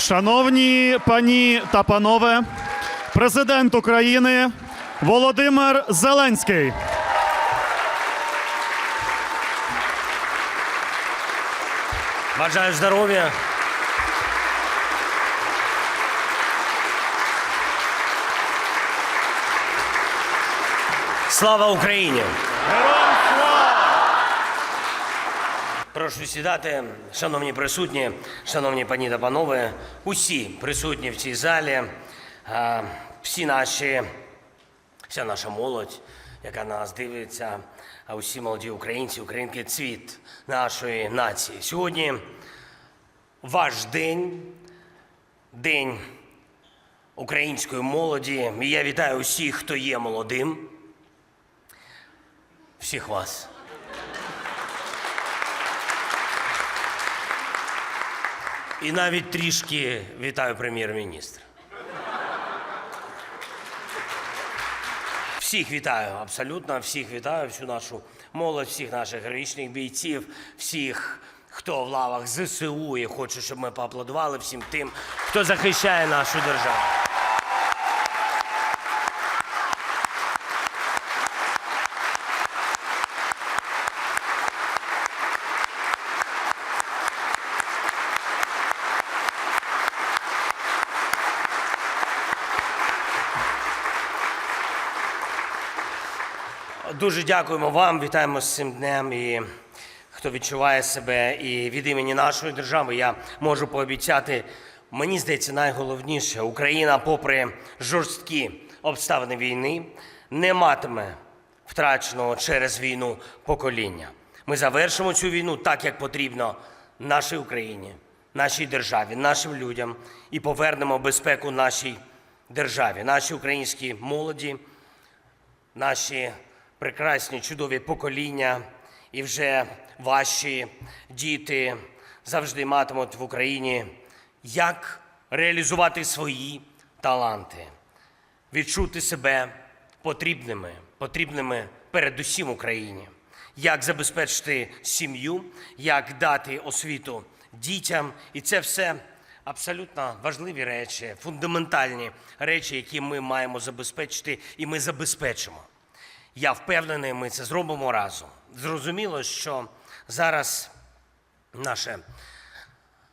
Шановні пані та панове, президент України Володимир Зеленський. Бажаю здоров'я. Слава Україні! Прошу сідати, шановні присутні, шановні пані та панове, усі присутні в цій залі, всі наші, вся наша молодь, яка на нас дивиться, а усі молоді українці, українки, цвіт нашої нації. Сьогодні ваш день, день української молоді. І я вітаю усіх, хто є молодим. Всіх вас. І навіть трішки вітаю прем'єр-міністра. Всіх вітаю, абсолютно всіх вітаю, всю нашу молодь, всіх наших героїчних бійців, всіх, хто в лавах ЗСУ і хочу, щоб ми поаплодували всім тим, хто захищає нашу державу. Дуже дякуємо вам, вітаємо з цим днем. І хто відчуває себе і від імені нашої держави, я можу пообіцяти. Мені здається, найголовніше, Україна, попри жорсткі обставини війни, не матиме втраченого через війну покоління. Ми завершимо цю війну так, як потрібно нашій Україні, нашій державі, нашим людям і повернемо безпеку нашій державі, нашій українській молоді, наші прекрасні, чудові покоління, і вже ваші діти завжди матимуть в Україні, як реалізувати свої таланти, відчути себе потрібними, потрібними передусім Україні, як забезпечити сім'ю, як дати освіту дітям, і це все. Абсолютно важливі речі, фундаментальні речі, які ми маємо забезпечити, і ми забезпечимо. Я впевнений, ми це зробимо разом. Зрозуміло, що зараз наше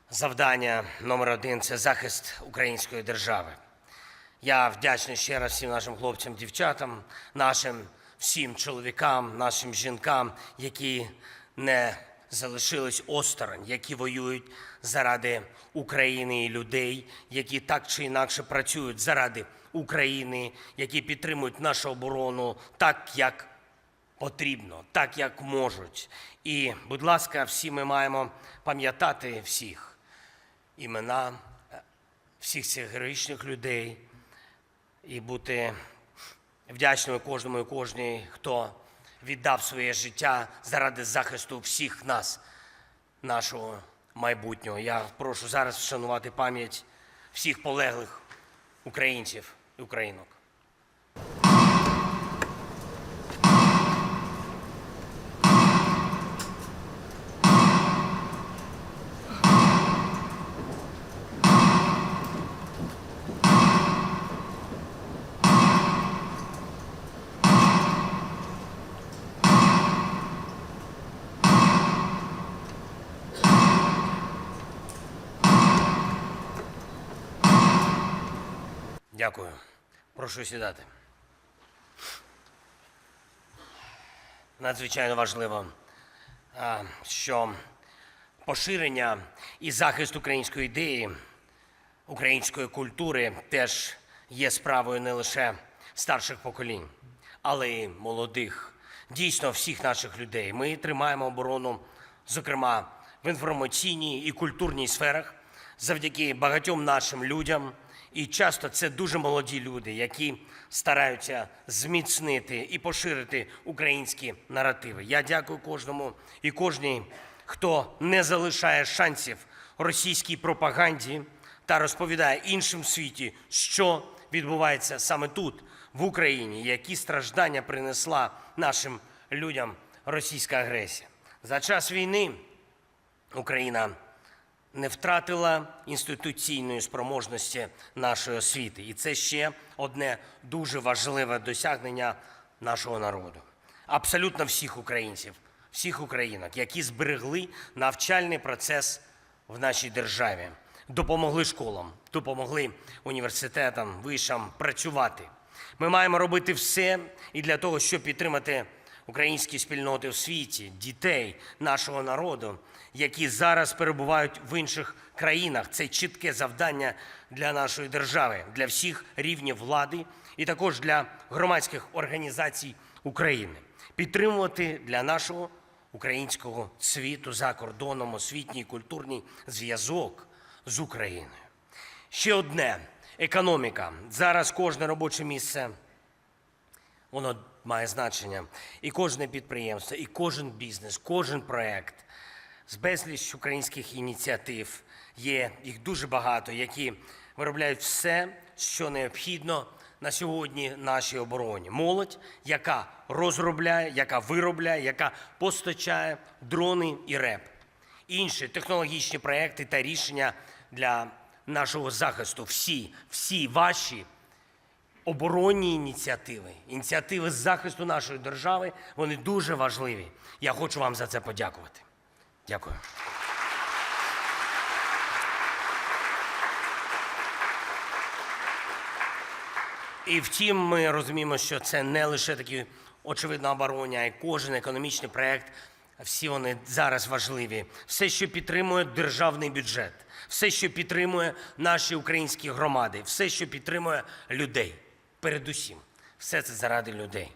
завдання номер один це захист української держави. Я вдячний ще раз всім нашим хлопцям, дівчатам, нашим всім чоловікам, нашим жінкам, які не залишились осторонь, які воюють заради України і людей, які так чи інакше працюють заради України, які підтримують нашу оборону так, як потрібно, так як можуть. І, будь ласка, всі ми маємо пам'ятати всіх імена е, всіх цих героїчних людей і бути вдячними кожному і кожній, хто віддав своє життя заради захисту всіх нас, нашого майбутнього. Я прошу зараз вшанувати пам'ять всіх полеглих українців і українок. Дякую. Прошу сідати. Надзвичайно важливо, що поширення і захист української ідеї, української культури теж є справою не лише старших поколінь, але й молодих, дійсно всіх наших людей. Ми тримаємо оборону, зокрема в інформаційній і культурній сферах, завдяки багатьом нашим людям. І часто це дуже молоді люди, які стараються зміцнити і поширити українські наративи. Я дякую кожному і кожній, хто не залишає шансів російській пропаганді та розповідає іншим світі, що відбувається саме тут, в Україні, які страждання принесла нашим людям російська агресія. За час війни Україна не втратила інституційної спроможності нашої освіти. І це ще одне дуже важливе досягнення нашого народу. Абсолютно всіх українців, всіх українок, які зберегли навчальний процес в нашій державі, допомогли школам, допомогли університетам, вишам працювати. Ми маємо робити все і для того, щоб підтримати українські спільноти в світі, дітей нашого народу, які зараз перебувають в інших країнах. Це чітке завдання для нашої держави, для всіх рівнів влади і також для громадських організацій України. Підтримувати для нашого українського світу за кордоном освітній культурний зв'язок з Україною. Ще одне економіка. Зараз кожне робоче місце воно має значення. І кожне підприємство, і кожен бізнес, кожен проект з безліч українських ініціатив є їх дуже багато, які виробляють все, що необхідно на сьогодні нашій обороні. Молодь, яка розробляє, яка виробляє, яка постачає дрони і реп, інші технологічні проекти та рішення для нашого захисту. Всі, всі ваші оборонні ініціативи, ініціативи з захисту нашої держави, вони дуже важливі. Я хочу вам за це подякувати. Дякую. І втім, ми розуміємо, що це не лише такі очевидно оборонні, а й кожен економічний проект. Всі вони зараз важливі. Все, що підтримує державний бюджет, все, що підтримує наші українські громади, все, що підтримує людей. Передусім, все це заради людей.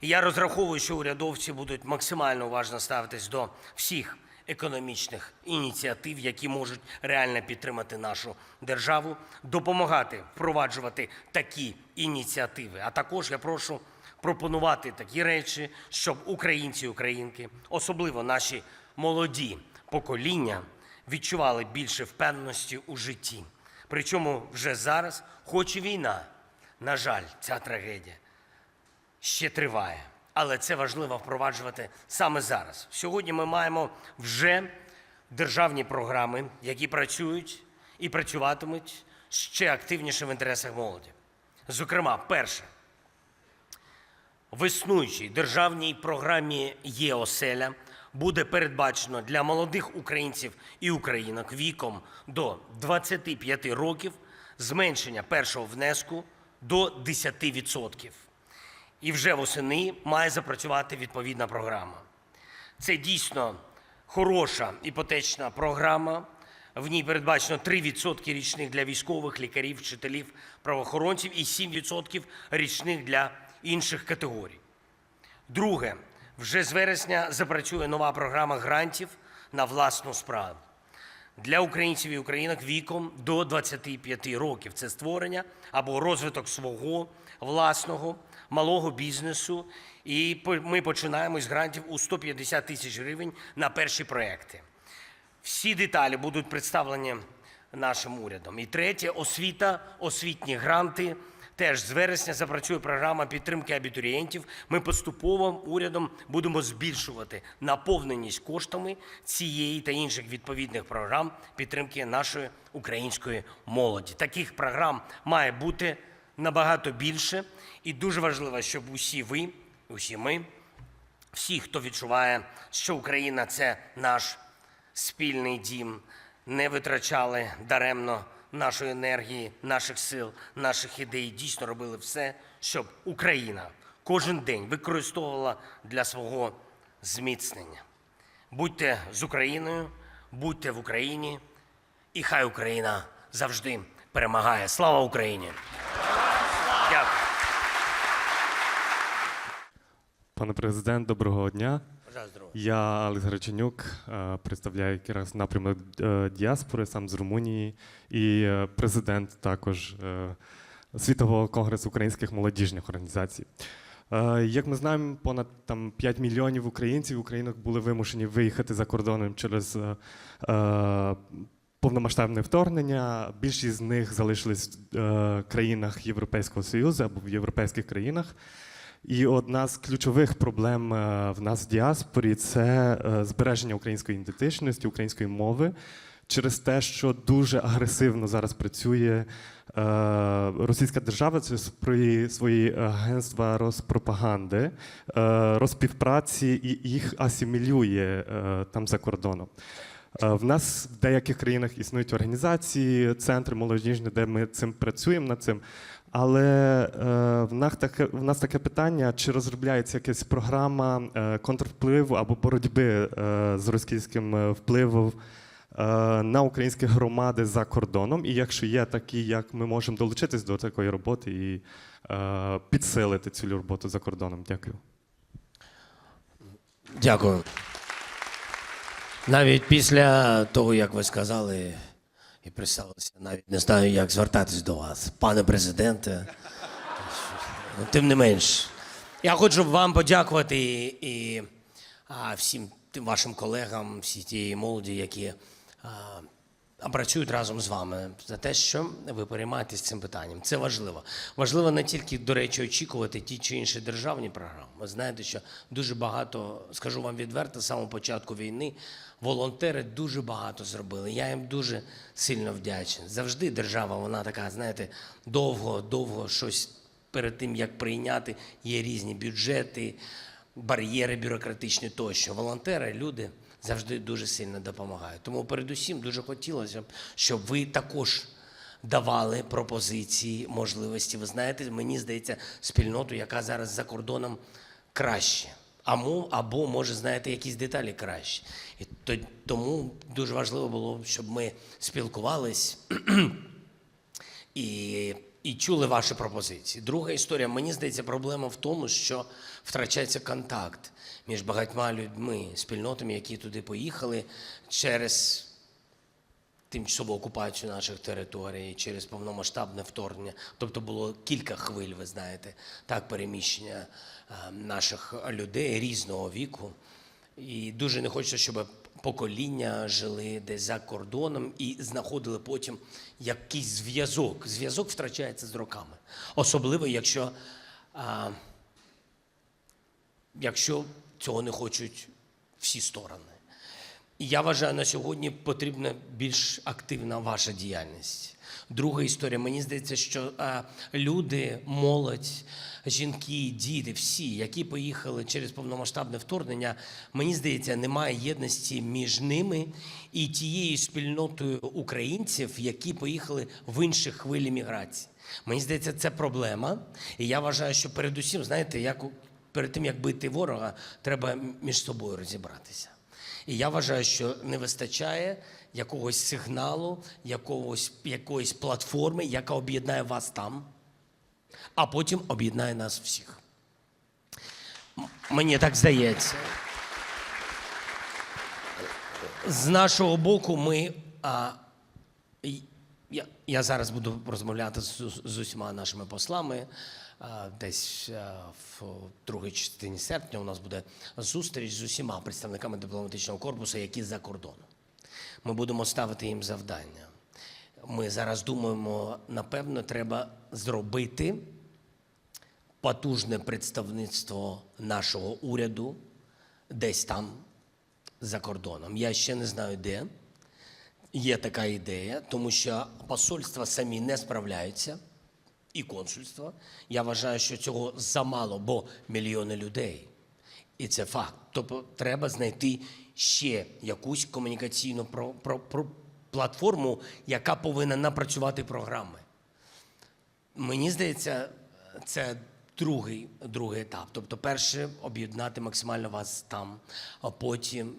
І я розраховую, що урядовці будуть максимально уважно ставитись до всіх економічних ініціатив, які можуть реально підтримати нашу державу, допомагати впроваджувати такі ініціативи. А також я прошу пропонувати такі речі, щоб українці і українки, особливо наші молоді покоління, відчували більше впевненості у житті. Причому вже зараз, хоч і війна, на жаль, ця трагедія ще триває. Але це важливо впроваджувати саме зараз. Сьогодні ми маємо вже державні програми, які працюють і працюватимуть ще активніше в інтересах молоді. Зокрема, перше, в існуючій державній програмі «Є-оселя» буде передбачено для молодих українців і українок віком до 25 років зменшення першого внеску до 10%. І вже восени має запрацювати відповідна програма. Це дійсно хороша іпотечна програма. В ній передбачено 3% річних для військових, лікарів, вчителів, правоохоронців і 7% річних для інших категорій. Друге, вже з вересня запрацює нова програма грантів на власну справу для українців і українок віком до 25 років. Це створення або розвиток свого власного малого бізнесу. І ми починаємо з грантів у 150 тисяч гривень на перші проекти. Всі деталі будуть представлені нашим урядом. І третє освіта, освітні гранти. Теж з вересня запрацює програма підтримки абітурієнтів. Ми поступово урядом будемо збільшувати наповненість коштами цієї та інших відповідних програм підтримки нашої української молоді. Таких програм має бути набагато більше, і дуже важливо, щоб усі ви, усі ми всі, хто відчуває, що Україна це наш спільний дім, не витрачали даремно нашої енергії, наших сил, наших ідей, дійсно робили все, щоб Україна кожен день використовувала для свого зміцнення. Будьте з Україною, будьте в Україні, і хай Україна завжди перемагає. Слава Україні! Дякую. Пане президент, доброго дня. Я Алекс Греченюк, е, представляю якраз напрямок е, діаспори, сам з Румунії, і е, президент також Світового конгресу українських молодіжних організацій. Як ми знаємо, понад там 5 мільйонів українців українок були вимушені виїхати за кордоном через е, повномасштабне вторгнення. Більшість з них залишились в е, країнах Європейського Союзу або в європейських країнах. І одна з ключових проблем е, в нас в діаспорі це е, збереження української ідентичності, української мови. через те, що дуже агресивно зараз працює е, російська держава це свої, агентства розпропаганди, розпівпраці і їх асимілює там за кордоном. В нас в деяких країнах існують організації, центри молодіжні, де ми цим працюємо над цим. Але е, в, нас таке, в нас таке питання: чи розробляється якась програма е, контрвпливу або боротьби е, з російським е, впливом е, на українські громади за кордоном? І якщо є такі, як ми можемо долучитись до такої роботи і е, підсилити цю роботу за кордоном? Дякую. Дякую. Навіть після того, як ви сказали і представилися, навіть не знаю, як звертатись до вас, пане президенте. Ну, Тим не менш, я хочу вам подякувати і, а, всім тим вашим колегам, всій тієї молоді, які а працюють разом з вами за те, що ви переймаєтесь цим питанням. Це важливо. Важливо не тільки, до речі, очікувати ті чи інші державні програми. Ви знаєте, що дуже багато, скажу вам відверто, з самого початку війни волонтери дуже багато зробили. Я їм дуже сильно вдячний. Завжди держава, вона така, знаєте, довго, довго щось перед тим, як прийняти, є різні бюджети, бар'єри бюрократичні тощо. Волонтери, люди завжди дуже сильно допомагають. Тому передусім дуже хотілося б, щоб ви також давали пропозиції, можливості. Ви знаєте, мені здається, спільноту, яка зараз за кордоном краще. Або, може, знаєте, якісь деталі краще. І то- тому дуже важливо було, щоб ми спілкувались і, і чули ваші пропозиції. Друга історія, мені здається, проблема в тому, що втрачається контакт між багатьма людьми, спільнотами, які туди поїхали через тимчасову окупацію наших територій, через повномасштабне вторгнення. Тобто було кілька хвиль, ви знаєте, так, переміщення е, наших людей різного віку. І дуже не хочеться, щоб покоління жили десь за кордоном і знаходили потім якийсь зв'язок. Зв'язок втрачається з роками. Особливо, якщо, а, якщо цього не хочуть всі сторони. Я вважаю, на сьогодні потрібна більш активна ваша діяльність. Друга історія. Мені здається, що е, люди, молодь, жінки, діти, всі, які поїхали через повномасштабне вторгнення, мені здається, немає єдності між ними і тією спільнотою українців, які поїхали в інші хвилі міграції. Мені здається, це проблема. І я вважаю, що передусім, знаєте, як перед тим як бити ворога, треба між собою розібратися. І я вважаю, що не вистачає якогось сигналу, якогось, якоїсь платформи, яка об'єднає вас там, а потім об'єднає нас всіх. Мені так здається. З нашого боку, ми. А, я, я зараз буду розмовляти з, з усіма нашими послами. Десь в другій частині серпня у нас буде зустріч з усіма представниками дипломатичного корпусу, які за кордоном. Ми будемо ставити їм завдання. Ми зараз думаємо, напевно, треба зробити потужне представництво нашого уряду десь там за кордоном. Я ще не знаю де. Є така ідея, тому що посольства самі не справляються, і консульства. Я вважаю, що цього замало, бо мільйони людей. І це факт. Тобто треба знайти ще якусь комунікаційну про, про, про платформу, яка повинна напрацювати програми. Мені здається, це другий, другий етап. Тобто, перше об'єднати максимально вас там, а потім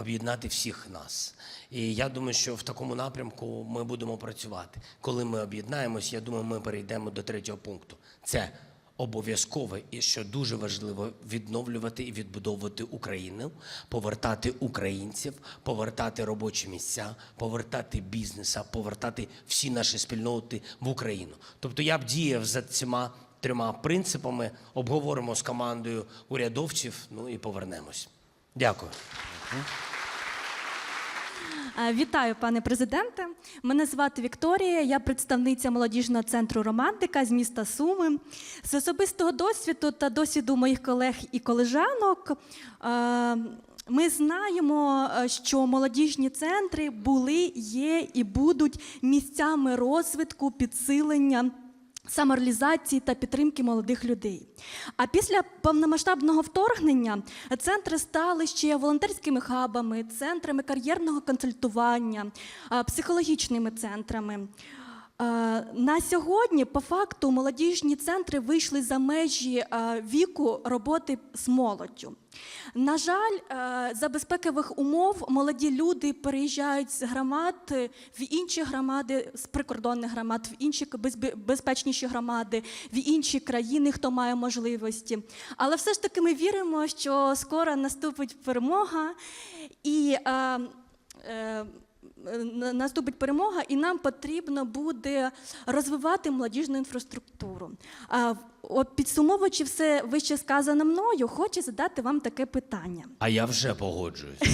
об'єднати всіх нас. І я думаю, що в такому напрямку ми будемо працювати. Коли ми об'єднаємось, я думаю, ми перейдемо до третього пункту. Це обов'язково і що дуже важливо відновлювати і відбудовувати Україну, повертати українців, повертати робочі місця, повертати бізнеса, повертати всі наші спільноти в Україну. Тобто я б діяв за цими трьома принципами, обговоримо з командою урядовців, ну і повернемось. Дякую. Е, Вітаю, пане президенте. Мене звати Вікторія. Я представниця молодіжного центру Романтика з міста Суми. З особистого досвіду та досвіду моїх колег і колежанок. е, Ми знаємо, е, що молодіжні центри були, є і будуть місцями розвитку, підсилення. Самореалізації та підтримки молодих людей. А після повномасштабного вторгнення центри стали ще волонтерськими хабами, центрами кар'єрного консультування, психологічними центрами. Е, На сьогодні, по факту, молодіжні центри вийшли за межі е, віку роботи з молоддю. На жаль, е, за безпекових умов молоді люди переїжджають з громад в інші громади, з прикордонних громад, в інші безпечніші громади, в інші країни, хто має можливості. Але все ж таки ми віримо, що скоро наступить перемога і. е, е, наступить перемога, і нам потрібно буде розвивати молодіжну інфраструктуру. Підсумовуючи все вище сказане мною, хочу задати вам таке питання. А я вже погоджуюсь.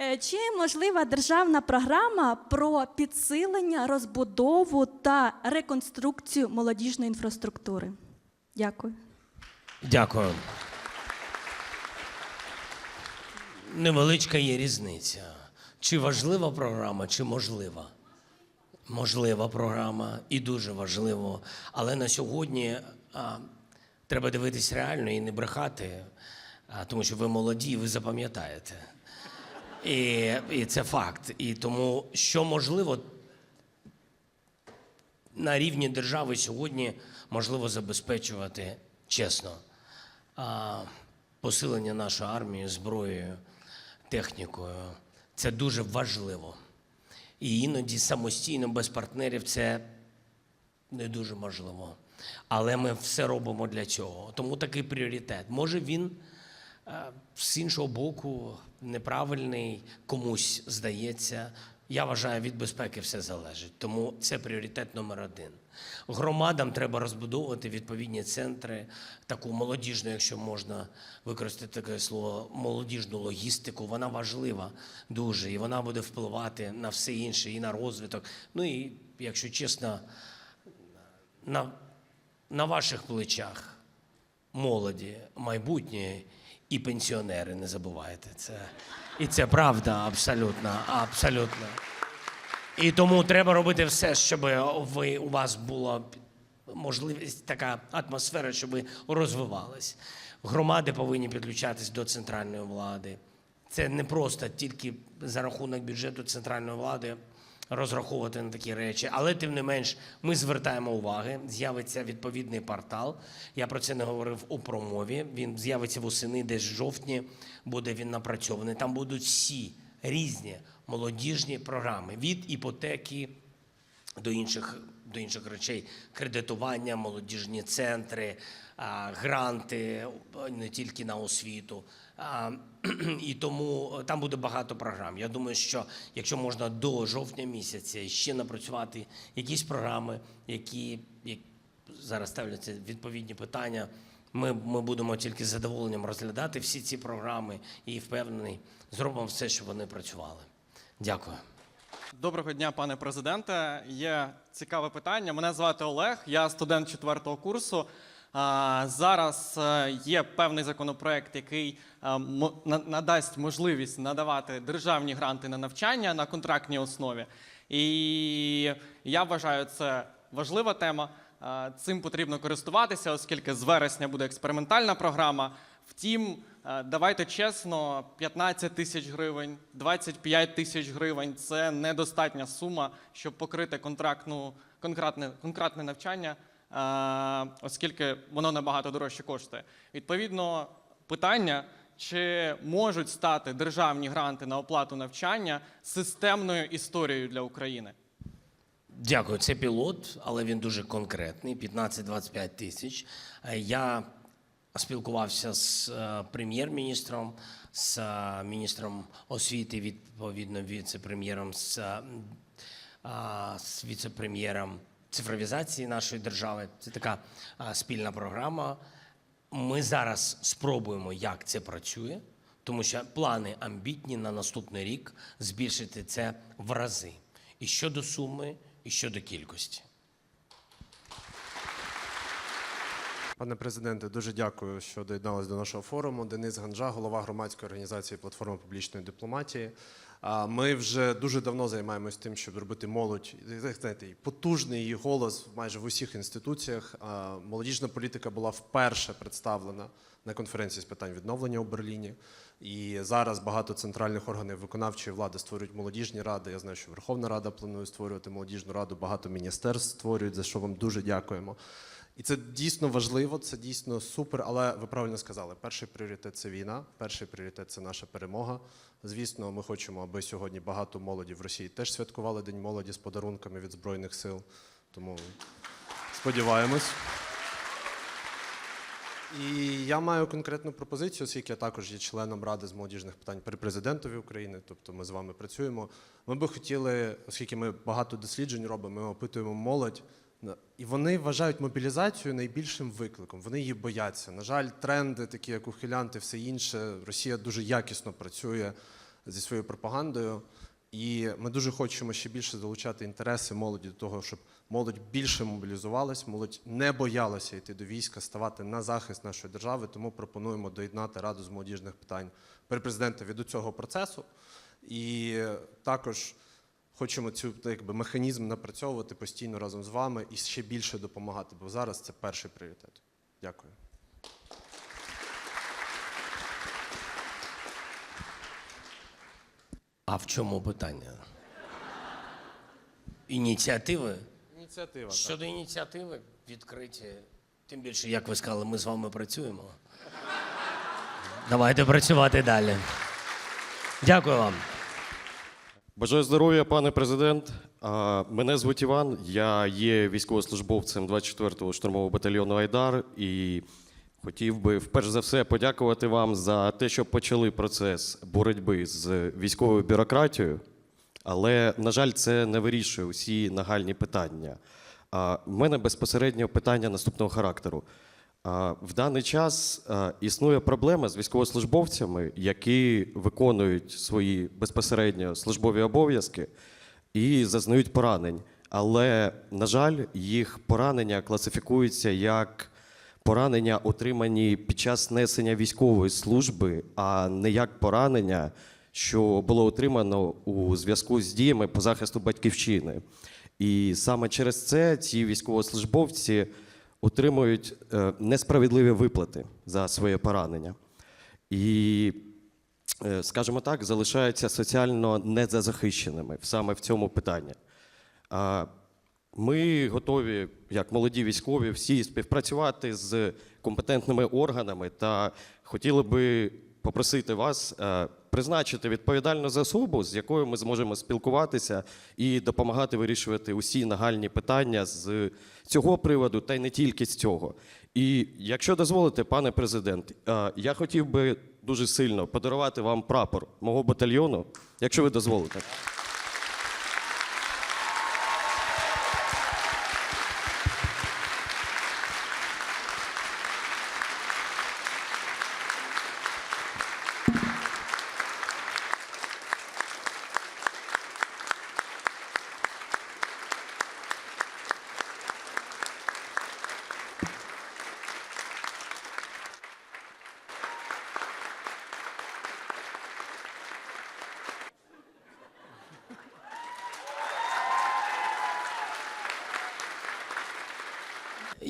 Е, Чи можлива державна програма про підсилення, розбудову та реконструкцію молодіжної інфраструктури? Дякую. Дякую. Невеличка є різниця. Чи важлива програма, чи можлива? Можлива програма і дуже важливо. Але на сьогодні а, треба дивитись реально і не брехати, а, тому що ви молоді, і ви запам'ятаєте. І, і це факт. І тому, що можливо, на рівні держави сьогодні можливо забезпечувати чесно посилення нашої армії зброєю, технікою. Це дуже важливо. І іноді самостійно без партнерів це не дуже можливо. Але ми все робимо для цього. Тому такий пріоритет. Може він е, з іншого боку неправильний, комусь здається. Я вважаю, від безпеки все залежить. Тому це пріоритет номер один. Громадам треба розбудовувати відповідні центри, таку молодіжну, якщо можна використати таке слово, молодіжну логістику. Вона важлива дуже, і вона буде впливати на все інше, і на розвиток. Ну і, якщо чесно, на, на ваших плечах молоді, майбутнє і пенсіонери, не забувайте це. І це правда, абсолютно, абсолютно. І тому треба робити все, щоб ви, у вас була можливість, така атмосфера, щоб ви розвивались. Громади повинні підключатись до центральної влади. Це не просто тільки за рахунок бюджету центральної влади розраховувати на такі речі. Але тим не менш, ми звертаємо уваги. З'явиться відповідний портал. Я про це не говорив у промові. Він з'явиться восени, десь в жовтні буде він напрацьований. Там будуть всі різні молодіжні програми від іпотеки до інших, до інших речей кредитування, молодіжні центри, гранти не тільки на освіту. І тому там буде багато програм. Я думаю, що якщо можна до жовтня місяця ще напрацювати якісь програми, які, як зараз ставляться відповідні питання. Ми, ми будемо тільки з задоволенням розглядати всі ці програми і впевнений, зробимо все, щоб вони працювали. Дякую. Доброго дня, пане президенте. Є цікаве питання. Мене звати Олег, я студент четвертого курсу. Зараз е, є певний законопроект, який е, надасть можливість надавати державні гранти на навчання на контрактній основі. І я вважаю, це важлива тема. Е, Цим потрібно користуватися, оскільки з вересня буде експериментальна програма. Втім, е, давайте чесно, 15 тисяч гривень, 25 тисяч гривень це недостатня сума, щоб покрити контрактну, конкретне, конкретне навчання, е, оскільки воно набагато дорожче коштує. Відповідно, питання. Чи можуть стати державні гранти на оплату навчання системною історією для України? Дякую, це пілот, але він дуже конкретний 15-25 тисяч. Е, Я спілкувався з е, прем'єр-міністром, з е, міністром освіти, відповідно, віце-прем'єром, е, з віце-прем'єром цифровізації нашої держави. Це така спільна програма. Ми зараз спробуємо, як це працює, тому що плани амбітні на наступний рік збільшити це в рази. І щодо суми, і щодо кількості. Пане президенте, дуже дякую, що доєднались до нашого форуму. Денис Ганжа, голова громадської організації Платформа публічної дипломатії. Ми вже дуже давно займаємось тим, щоб робити молодь, знаєте, потужний її голос майже в усіх інституціях. Молодіжна політика була вперше представлена на конференції з питань відновлення у Берліні. І зараз багато центральних органів виконавчої влади створюють молодіжні ради. Я знаю, що Верховна Рада планує створювати молодіжну раду, багато міністерств створюють, за що вам дуже дякуємо. І це дійсно важливо, це дійсно супер. Але ви правильно сказали, перший пріоритет це війна, перший пріоритет це наша перемога. Звісно, ми хочемо, аби сьогодні багато молоді в Росії теж святкували День молоді з подарунками від Збройних сил. Тому сподіваємось. І я маю конкретну пропозицію, оскільки я також є членом Ради з молодіжних питань при президентові України, тобто ми з вами працюємо. Ми би хотіли, оскільки ми багато досліджень робимо, ми опитуємо молодь, і вони вважають мобілізацію найбільшим викликом. Вони її бояться. На жаль, тренди, такі як ухилянти, все інше. Росія дуже якісно працює зі своєю пропагандою. І ми дуже хочемо ще більше залучати інтереси молоді до того, щоб молодь більше мобілізувалась, молодь не боялася йти до війська, ставати на захист нашої держави. Тому пропонуємо доєднати раду з молодіжних питань при президентові до цього процесу. І також хочемо цю так, якби, механізм напрацьовувати постійно разом з вами і ще більше допомагати, бо зараз це перший пріоритет. Дякую. А в чому питання? Ініціативи? Ініціатива. Щодо ініціативи відкриті. Тим більше, як ви сказали, ми з вами працюємо. Давайте працювати далі. Дякую вам. Бажаю здоров'я, пане президент. Мене звуть Іван. Я є військовослужбовцем 24-го штурмового батальйону Айдар і хотів би вперш за все подякувати вам за те, що почали процес боротьби з військовою бюрократією. Але, на жаль, це не вирішує усі нагальні питання. В мене безпосередньо питання наступного характеру. В даний час існує проблема з військовослужбовцями, які виконують свої безпосередньо службові обов'язки і зазнають поранень. Але, на жаль, їх поранення класифікуються як поранення, отримані під час несення військової служби, а не як поранення, що було отримано у зв'язку з діями по захисту батьківщини. І саме через це ці військовослужбовці отримують е, несправедливі виплати за своє поранення. І, е, скажімо так, залишаються соціально незахищеними саме в цьому питанні. Ми готові, як молоді військові, всі співпрацювати з компетентними органами та хотіли би попросити вас е, призначити відповідальну за особу, з якою ми зможемо спілкуватися і допомагати вирішувати усі нагальні питання з цього приводу, та й не тільки з цього. І якщо дозволите, пане президент, е, я хотів би дуже сильно подарувати вам прапор мого батальйону, якщо ви дозволите.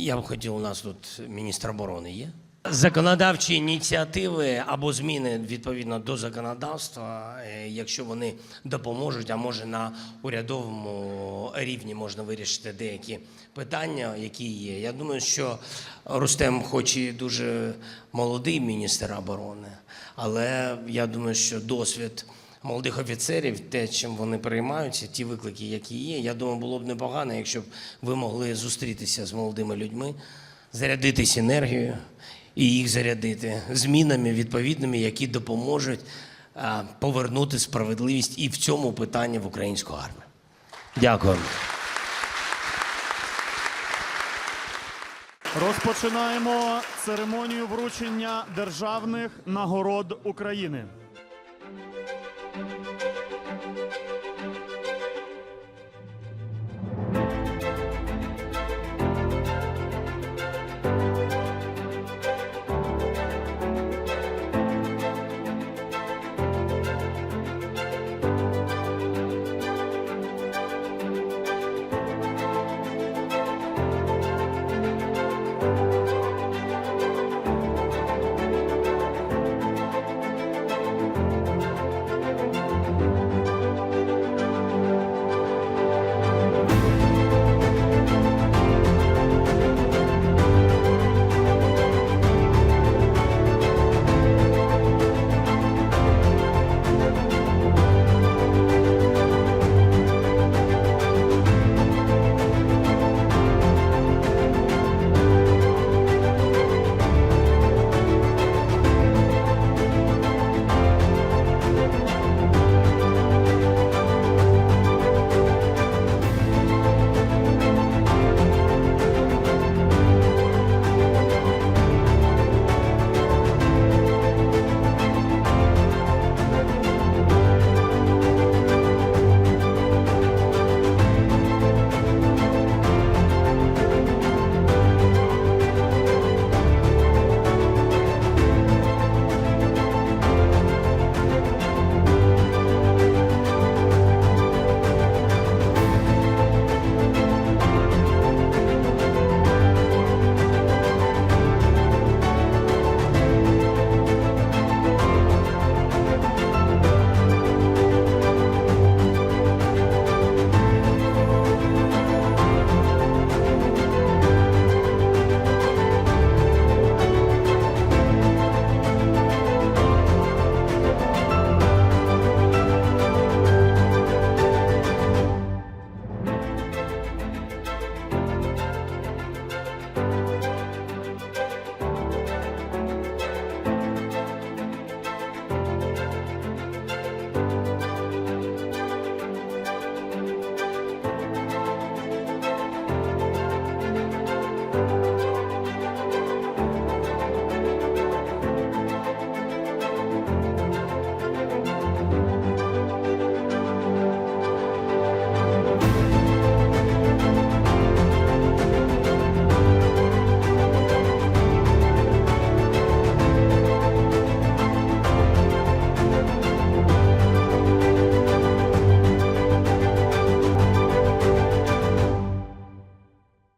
Я б хотів, у нас тут міністр оборони є. Законодавчі ініціативи або зміни відповідно до законодавства, е, якщо вони допоможуть, а може на урядовому рівні можна вирішити деякі питання, які є. Я думаю, що Рустем, хоч і дуже молодий міністр оборони, але я думаю, що досвід молодих офіцерів, те, чим вони переймаються, ті виклики, які є. Я думаю, було б непогано, якщо б ви могли зустрітися з молодими людьми, зарядитись енергією і їх зарядити змінами відповідними, які допоможуть повернути справедливість і в цьому питанні в українську армію. Дякую. Розпочинаємо церемонію вручення державних нагород України.